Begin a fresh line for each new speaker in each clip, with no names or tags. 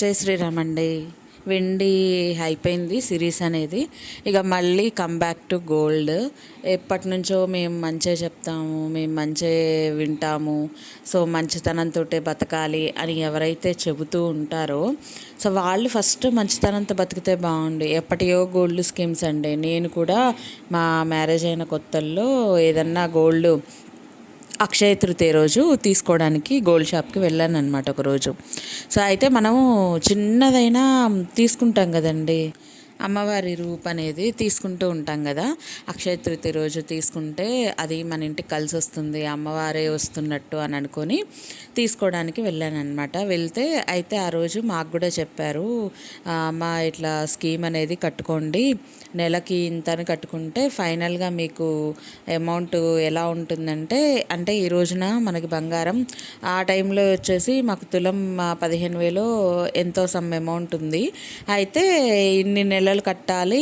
జై శ్రీరామ్ అండి. వెండి అయిపోయింది సిరీస్ అనేది. ఇక మళ్ళీ కమ్ బ్యాక్ టు గోల్డ్ ఎప్పటి నుంచో మేము మంచిగా చెప్తాము మేము మంచిగా వింటాము. సో మంచితనంతో బతకాలి అని ఎవరైతే చెబుతూ ఉంటారో సో వాళ్ళు ఫస్ట్ మంచితనంతో బతికితే బాగుండు. ఎప్పటియో గోల్డ్ స్కీమ్స్ అండి. నేను కూడా మా మ్యారేజ్ అయిన కొత్తల్లో ఏదన్నా గోల్డ్ అక్షయ తృతీయ రోజు తీసుకోవడానికి గోల్డ్ షాప్కి వెళ్ళాను అనమాట ఒకరోజు. సో అయితే మనము చిన్నదైనా తీసుకుంటాం కదండి. అమ్మవారి రూప్ అనేది తీసుకుంటూ ఉంటాం కదా. అక్షయ తృతీయ రోజు తీసుకుంటే అది మన ఇంటికి కలిసి వస్తుంది అమ్మవారే వస్తున్నట్టు అని అనుకొని తీసుకోవడానికి వెళ్ళాను అనమాట వెళ్తే అయితే ఆ రోజు మాకు కూడా చెప్పారు అమ్మ ఇట్లా స్కీమ్ అనేది కట్టుకోండి. నెలకి ఇంత అని కట్టుకుంటే ఫైనల్గా మీకు అమౌంట్ ఎలా ఉంటుందంటే అంటే ఈ రోజున మనకి బంగారం ఆ టైంలో వచ్చేసి మాకు తులం పదిహేను వేలు ఎంతో సమ్ అమౌంట్ ఉంది. అయితే ఇన్ని నెలలు కట్టాలి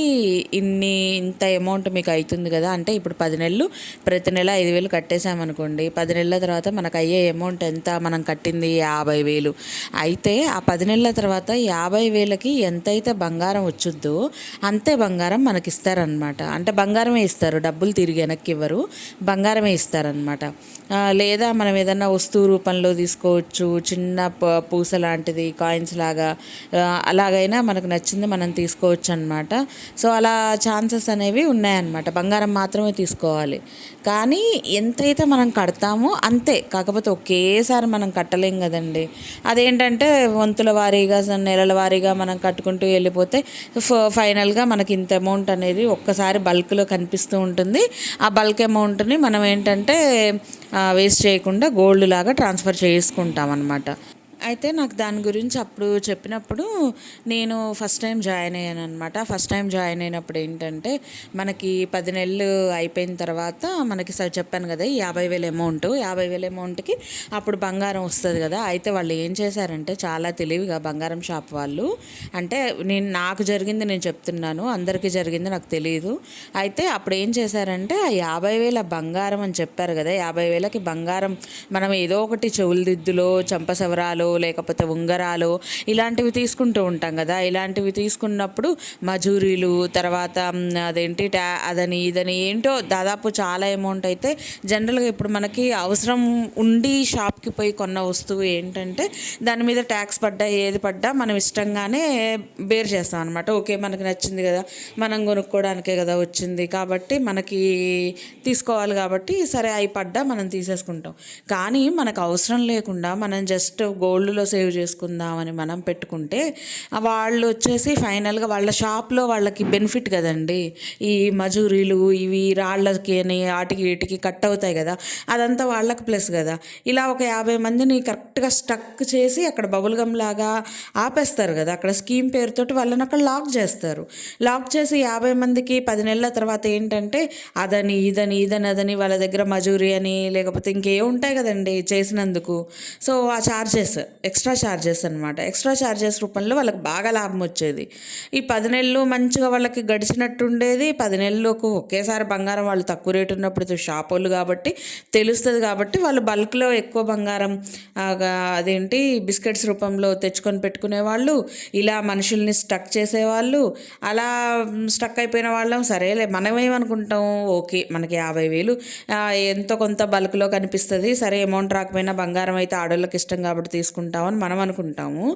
ఇన్ని ఇంత అమౌంట్ మీకు అవుతుంది కదా అంటే ఇప్పుడు పది నెలలు ప్రతి నెల ఐదు వేలు కట్టేశామనుకోండి పది నెలల తర్వాత మనకు అయ్యే అమౌంట్ ఎంత మనం కట్టింది యాభై వేలు. అయితే ఆ పది నెలల తర్వాత యాభై వేలకి ఎంతైతే బంగారం వచ్చుద్దో అంతే బంగారం మనకి ఇస్తారనమాట అంటే బంగారమే ఇస్తారు డబ్బులు తిరిగి వెనక్కి ఇవ్వరు బంగారమే ఇస్తారనమాట లేదా మనం ఏదన్నా వస్తువు రూపంలో తీసుకోవచ్చు చిన్న ప- పూస లాంటిది కాయిన్స్ లాగా అలాగైనా మనకు నచ్చింది మనం తీసుకోవచ్చు అనమాట సో అలా ఛాన్సెస్ అనేవి ఉన్నాయన్నమాట. బంగారం మాత్రమే తీసుకోవాలి. కానీ ఎంతైతే మనం కడతామో అంతే. కాకపోతే ఒకేసారి మనం కట్టలేం కదండి. అదేంటంటే వంతుల వారీగా నెలల వారీగా మనం కట్టుకుంటూ వెళ్ళిపోతే ఫైనల్గా మనకి ఇంత అమౌంట్ అనేది ఒక్కసారి బల్క్లో కనిపిస్తూ ఉంటుంది. ఆ బల్క్ అమౌంట్ని మనం ఏంటంటే వేస్ట్ చేయకుండా గోల్డ్ లాగా ట్రాన్స్ఫర్ చేసుకుంటాం అనమాట అయితే నాకు దాని గురించి అప్పుడు చెప్పినప్పుడు నేను ఫస్ట్ టైం జాయిన్ అయ్యాను అనమాట ఫస్ట్ టైం జాయిన్ అయినప్పుడు ఏంటంటే మనకి పది నెలలు అయిపోయిన తర్వాత మనకి సార్ చెప్పాను కదా యాభై వేల అమౌంట్ యాభై వేల అమౌంట్కి అప్పుడు బంగారం వస్తుంది కదా. అయితే వాళ్ళు ఏం చేశారంటే చాలా తెలివిగా బంగారం షాప్ వాళ్ళు అంటే నేను నాకు జరిగింది నేను చెప్తున్నాను అందరికీ జరిగింది నాకు తెలియదు అయితే అప్పుడు ఏం చేశారంటే ఆ యాభై వేల బంగారం అని చెప్పారు కదా యాభై వేలకి బంగారం మనం ఏదో ఒకటి చెవుల దిద్దులో చంపసవరాలు లేకపోతే ఉంగరాలు ఇలాంటివి తీసుకుంటూ ఉంటాం కదా. ఇలాంటివి తీసుకున్నప్పుడు మజూరీలు తర్వాత అదేంటి ట్యా అదని ఇదని ఏంటో దాదాపు చాలా అమౌంట్ అయితే జనరల్గా ఇప్పుడు మనకి అవసరం ఉండి షాప్కి పోయి కొన్న వస్తువు ఏంటంటే దాని మీద ట్యాక్స్ పడ్డా ఏది పడ్డా మనం ఇష్టంగానే బేర్ చేస్తాం అనమాట ఓకే మనకి నచ్చింది కదా మనం కొనుక్కోవడానికే కదా వచ్చింది కాబట్టి మనకి తీసుకోవాలి కాబట్టి సరే అవి పడ్డా మనం తీసేసుకుంటాం. కానీ మనకు అవసరం లేకుండా మనం జస్ట్ గోల్డ్లో సేవ్ చేసుకుందామని మనం పెట్టుకుంటే వాళ్ళు వచ్చేసి ఫైనల్గా వాళ్ళ షాప్లో వాళ్ళకి బెనిఫిట్ కదండి. ఈ మజూరీలు ఇవి రాళ్ళకి అని వాటికి వీటికి కట్ అవుతాయి కదా అదంతా వాళ్ళకి ప్లస్ కదా. ఇలా ఒక యాభై మందిని కరెక్ట్గా స్టక్ చేసి అక్కడ బబుల్ గమ్ లాగా ఆపేస్తారు కదా అక్కడ స్కీమ్ పేరుతోటి వాళ్ళని అక్కడ లాక్ చేస్తారు. లాక్ చేసి యాభై మందికి పది నెలల తర్వాత ఏంటంటే అదని ఇదని ఇదని అదని వాళ్ళ దగ్గర మజూరీ అని లేకపోతే ఇంకే ఉంటాయి కదండి చేసినందుకు. సో ఆ చార్జెస్. ఎక్స్ట్రా ఛార్జెస్ అనమాట ఎక్స్ట్రా ఛార్జెస్ రూపంలో వాళ్ళకి బాగా లాభం వచ్చేది. ఈ పది నెలలు మంచిగా వాళ్ళకి గడిచినట్టు ఉండేది పది నెలలకు ఒకేసారి బంగారం వాళ్ళు తక్కువ రేటు ఉన్నప్పుడు షాప్ వాళ్ళు కాబట్టి తెలుస్తుంది కాబట్టి వాళ్ళు బల్క్లో ఎక్కువ బంగారం అదేంటి బిస్కెట్స్ రూపంలో తెచ్చుకొని పెట్టుకునే వాళ్ళు ఇలా మనుషుల్ని స్టక్ చేసేవాళ్ళు అలా స్టక్ అయిపోయిన వాళ్ళం. సరేలే మనమేమనుకుంటాం? ఓకే మనకి యాభై వేలు ఎంతో కొంత బల్క్లో కనిపిస్తుంది. సరే అమౌంట్ రాకపోయినా బంగారం అయితే ఆడోళ్ళకి ఇష్టం కాబట్టి చేసుకుంటామని మనం అనుకుంటాము.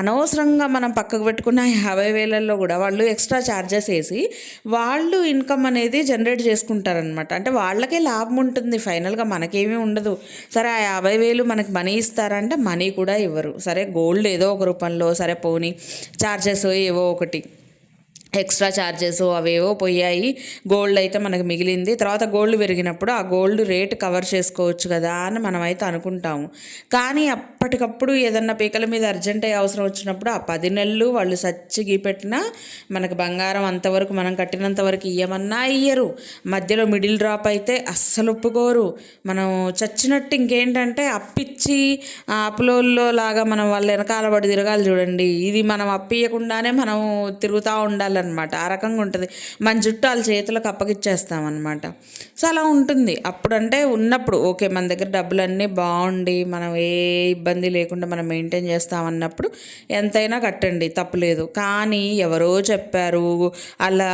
అనవసరంగా మనం పక్కకు పెట్టుకున్న యాభై వేలల్లో కూడా వాళ్ళు ఎక్స్ట్రా ఛార్జెస్ వేసి వాళ్ళు ఇన్కమ్ అనేది జనరేట్ చేసుకుంటారనమాట అంటే వాళ్ళకే లాభం ఉంటుంది. ఫైనల్గా మనకేమీ ఉండదు. సరే ఆ యాభై వేలు మనకి మనీ ఇస్తారంటే మనీ కూడా ఇవ్వరు. సరే గోల్డ్ ఏదో ఒక రూపంలో సరే పోనీ ఛార్జెస్ ఏవో ఒకటి. ఎక్స్ట్రా ఛార్జెస్ అవేవో పోయాయి. గోల్డ్ అయితే మనకు మిగిలింది. తర్వాత గోల్డ్ పెరిగినప్పుడు ఆ గోల్డ్ రేట్ కవర్ చేసుకోవచ్చు కదా అని మనం అయితే అనుకుంటాము. కానీ అప్పటికప్పుడు ఏదన్నా పీకల మీద అర్జెంట్ అయ్యే అవసరం వచ్చినప్పుడు ఆ పది నెలలు వాళ్ళు సచ్చి గీపెట్టినా మనకు బంగారం అంతవరకు మనం కట్టినంత వరకు ఇయ్యమన్నా ఇయ్యరు. మధ్యలో మిడిల్ డ్రాప్ అయితే అస్సలు ఒప్పుకోరు. మనం చచ్చినట్టు ఇంకేంటంటే అప్పిచ్చి అప్లోల్లో అప్పులోల్లో లాగా మనం వాళ్ళ వెనకాల పడి తిరగాలి చూడండి. ఇది మనం అప్పియకుండానే మనం తిరుగుతూ ఉండాలి అనమాట ఆ రకంగా ఉంటుంది. మన జుట్టు వాళ్ళ చేతులకు అప్పగిచ్చేస్తామన్నమాట. సో అలా ఉంటుంది. అప్పుడంటే ఉన్నప్పుడు ఓకే మన దగ్గర డబ్బులన్నీ బాగుండి మనం ఏ ఇబ్బంది లేకుండా మనం మెయింటైన్ చేస్తామన్నప్పుడు ఎంతైనా కట్టండి తప్పులేదు కానీ ఎవరో చెప్పారు అలా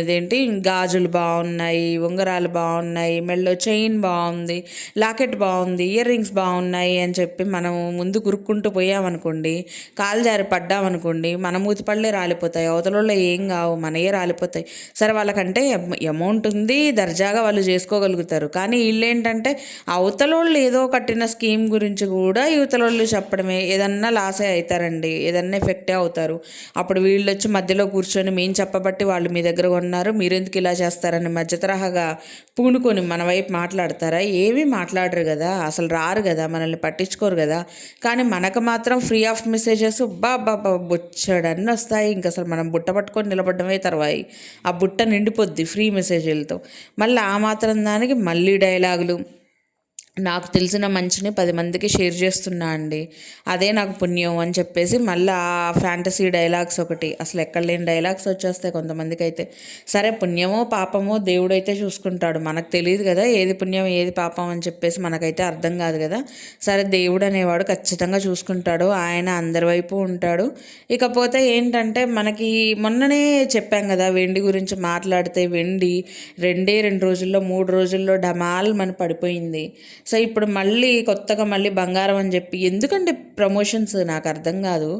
ఇదేంటి గాజులు బాగున్నాయి ఉంగరాలు బాగున్నాయి మెళ్ళో చైన్ బాగుంది లాకెట్ బాగుంది ఇయర్ రింగ్స్ బాగున్నాయి అని చెప్పి మనం ముందు గురుక్కుంటూ పోయామనుకోండి కాలు జారి పడ్డామనుకోండి మన మూతిపళ్ళే రాలిపోతాయి. అవతలలో ఏం ఏం కావు మనయే రాలిపోతాయి. సరే వాళ్ళకంటే అమౌంట్ ఉంది దర్జాగా వాళ్ళు చేసుకోగలుగుతారు. కానీ వీళ్ళేంటంటే అవతలోళ్ళు ఏదో కట్టిన స్కీమ్ గురించి కూడా యువతలోళ్ళు చెప్పడమే. ఏదన్నా లాసే అవుతారండి ఏదన్నా ఎఫెక్టే అవుతారు. అప్పుడు వీళ్ళు వచ్చి మధ్యలో కూర్చొని మేము చెప్పబట్టి వాళ్ళు మీ దగ్గర ఉన్నారు మీరు ఎందుకు ఇలా చేస్తారని మధ్య తరహాగా పూనుకొని మన వైపు మాట్లాడతారా? ఏమీ మాట్లాడరు కదా అసలు రారు కదా మనల్ని పట్టించుకోరు కదా. కానీ మనకు మాత్రం ఫ్రీ ఆఫ్ మెసేజెస్ బా బాబా బొచ్చడన్నీ వస్తాయి. ఇంక అసలు మనం బుట్ట పట్టుకొని నిలబడమే తర్వాయి. ఆ బుట్ట నిండిపోద్ది ఫ్రీ మెసేజ్లతో మళ్ళీ ఆ మాత్రం దానికి మళ్ళీ డైలాగులు. నాకు తెలిసిన మంచిని పది మందికి షేర్ చేస్తున్నా అండి. అదే నాకు పుణ్యం అని చెప్పేసి మళ్ళీ ఆ ఫ్యాంటసీ డైలాగ్స్ ఒకటి అసలు ఎక్కడ లేని డైలాగ్స్ వచ్చేస్తాయి కొంతమందికి అయితే సరే పుణ్యమో పాపమో దేవుడైతే చూసుకుంటాడు. మనకు తెలియదు కదా ఏది పుణ్యం ఏది పాపం అని చెప్పేసి మనకైతే అర్థం కాదు కదా. సరే దేవుడు అనేవాడు ఖచ్చితంగా చూసుకుంటాడు. ఆయన అందరి వైపు ఉంటాడు. ఇకపోతే ఏంటంటే మనకి మొన్ననే చెప్పాం కదా వెండి గురించి మాట్లాడితే వెండి రెండే రెండు రోజుల్లో మూడు రోజుల్లో డమాల్ మన పడిపోయింది. సో ఇప్పుడు మళ్ళీ కొత్తగా మళ్ళీ బంగారం అని చెప్పి ఎందుకంటే ప్రమోషన్స్ నాకు అర్థం కాదు.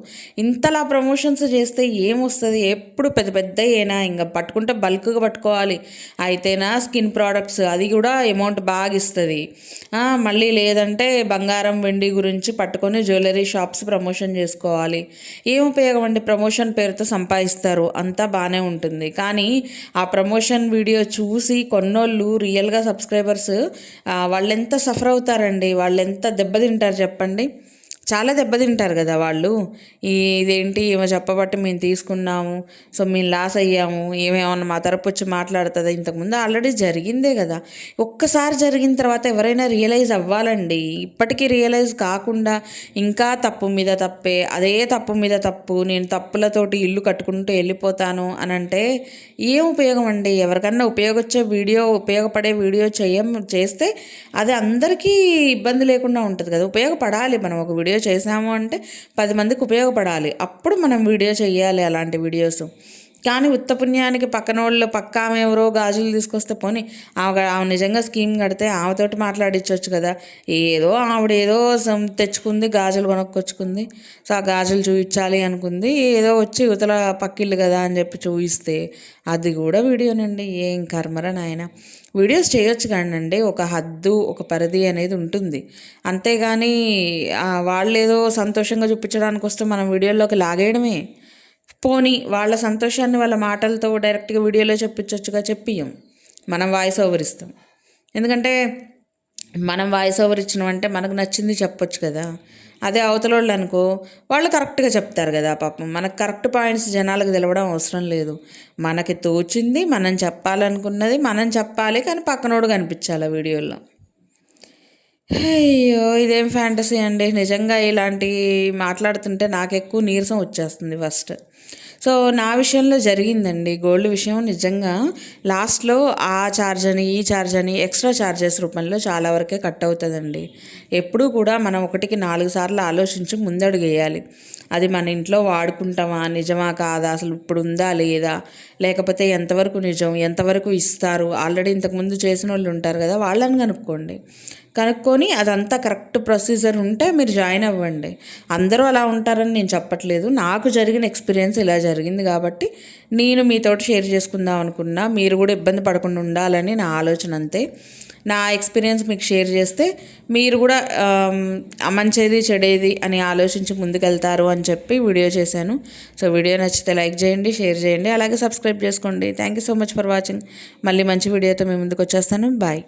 ఇంతలా ప్రమోషన్స్ చేస్తే ఏమొస్తుంది? ఎప్పుడు పెద్ద పెద్ద అయినా ఇంకా పట్టుకుంటే బల్క్గా పట్టుకోవాలి. అయితేనా స్కిన్ ప్రోడక్ట్స్? అది కూడా అమౌంట్ బాగా ఇస్తుంది. మళ్ళీ లేదంటే బంగారం వెండి గురించి పట్టుకొని జ్యువెలరీ షాప్స్ ప్రమోషన్ చేసుకోవాలి. ఏం ఉపయోగం అండి? ప్రమోషన్ పేరుతో సంపాదిస్తారు. అంతా బాగానే ఉంటుంది. కానీ ఆ ప్రమోషన్ వీడియో చూసి కొన్నోళ్ళు రియల్గా సబ్స్క్రైబర్స్ వాళ్ళెంత ఎంత సఫర్ అవుతారండి. వాళ్ళు ఎంత దెబ్బతింటారు చెప్పండి. చాలా దెబ్బతింటారు కదా వాళ్ళు. ఇదేంటి ఏమో చెప్పబట్టి మేము తీసుకున్నాము సో మేము లాస్ అయ్యాము ఏమేమన్నా మా తరపు వచ్చి మాట్లాడుతుందా? ఇంతకుముందు ఆల్రెడీ జరిగిందే కదా. ఒక్కసారి జరిగిన తర్వాత ఎవరైనా రియలైజ్ అవ్వాలండి. ఇప్పటికీ రియలైజ్ కాకుండా ఇంకా తప్పు మీద తప్పే అదే తప్పు మీద తప్పు నేను తప్పులతోటి ఇల్లు కట్టుకుంటూ వెళ్ళిపోతాను అని అంటే ఏం ఉపయోగం అండి? ఎవరికన్నా ఉపయోగొచ్చే వీడియో ఉపయోగపడే వీడియో చేయ చేస్తే అది అందరికీ ఇబ్బంది లేకుండా ఉంటుంది కదా. ఉపయోగపడాలి మనం ఒక వీడియో వీడియో చేసాము అంటే పది మందికి ఉపయోగపడాలి. అప్పుడు మనం వీడియో చేయాలి అలాంటి వీడియోస్. కానీ ఉత్తపుణ్యానికి పక్కన వాళ్ళు పక్క ఆమె ఎవరో గాజులు తీసుకొస్తే పోని ఆమె ఆమె నిజంగా స్కీమ్ కడితే ఆమెతోటి మాట్లాడించవచ్చు కదా. ఏదో ఆవిడ ఏదో తెచ్చుకుంది గాజులు కొనుక్కొచ్చుకుంది. సో ఆ గాజులు చూపించాలి అనుకుంది. ఏదో వచ్చి యువతల పక్కిళ్ళు కదా అని చెప్పి చూపిస్తే అది కూడా వీడియోనండి. ఏం కర్మరా నాయన. వీడియోస్ చేయొచ్చు కానండి. ఒక హద్దు ఒక పరిధి అనేది ఉంటుంది. అంతేగాని వాళ్ళు ఏదో సంతోషంగా చూపించడానికి వస్తే మనం వీడియోలోకి లాగేయడమే. పోనీ వాళ్ళ సంతోషాన్ని వాళ్ళ మాటలతో డైరెక్ట్గా వీడియోలో చెప్పించవచ్చుగా చెప్పియం మనం వాయిస్ ఓవర్ ఇస్తాం. ఎందుకంటే మనం వాయిస్ ఓవర్ ఇచ్చినామంటే మనకు నచ్చింది చెప్పొచ్చు కదా. అదే అవతల వాళ్ళు అనుకో వాళ్ళు కరెక్ట్గా చెప్తారు కదా పాపం. మనకు కరెక్ట్ పాయింట్స్ జనాలకు తెలవడం అవసరం లేదు. మనకి తోచింది మనం చెప్పాలనుకున్నది మనం చెప్పాలి కానీ పక్కనోడు కనిపించాలి ఆ వీడియోలో. అయ్యో ఇదేం ఫ్యాంటసీ అండి. నిజంగా ఇలాంటి మాట్లాడుతుంటే నాకు ఎక్కువ నీరసం వచ్చేస్తుంది ఫస్ట్ సో నా విషయంలో జరిగిందండి. గోల్డ్ విషయం నిజంగా లాస్ట్లో ఆ ఛార్జ్ అని ఈ ఛార్జ్ అని ఎక్స్ట్రా ఛార్జెస్ రూపంలో చాలా వరకే కట్ అవుతుందండి. ఎప్పుడూ కూడా మనం ఒకటికి నాలుగు సార్లు ఆలోచించి ముందడుగు వేయాలి అది మన ఇంట్లో వాడుకుంటామా నిజమా కాదా అసలు ఇప్పుడు ఉందా లేదా లేకపోతే ఎంతవరకు నిజం ఎంతవరకు ఇస్తారు? ఆల్రెడీ ఇంతకుముందు చేసిన వాళ్ళు ఉంటారు కదా వాళ్ళని కనుక్కోండి. కనుక్కొని అదంతా కరెక్ట్ ప్రొసీజర్ ఉంటే మీరు జాయిన్ అవ్వండి. అందరూ అలా ఉంటారని నేను చెప్పట్లేదు. నాకు జరిగిన ఎక్స్పీరియన్స్ ఇలా జరిగింది కాబట్టి నేను మీతోటి షేర్ చేసుకుందాం అనుకున్నా. మీరు కూడా ఇబ్బంది పడకుండా ఉండాలని నా ఆలోచన అంతే. నా ఎక్స్పీరియన్స్ మీకు షేర్ చేస్తే మీరు కూడా మంచిది చెడేది అని ఆలోచించి ముందుకెళ్తారు అని చెప్పి వీడియో చేశాను. సో వీడియో నచ్చితే లైక్ చేయండి షేర్ చేయండి. అలాగే సబ్స్క్రైబ్ చేసుకోండి. Thank you so much for watching మళ్ళీ మంచి వీడియోతో మేము ముందుకు వచ్చేస్తాను. బాయ్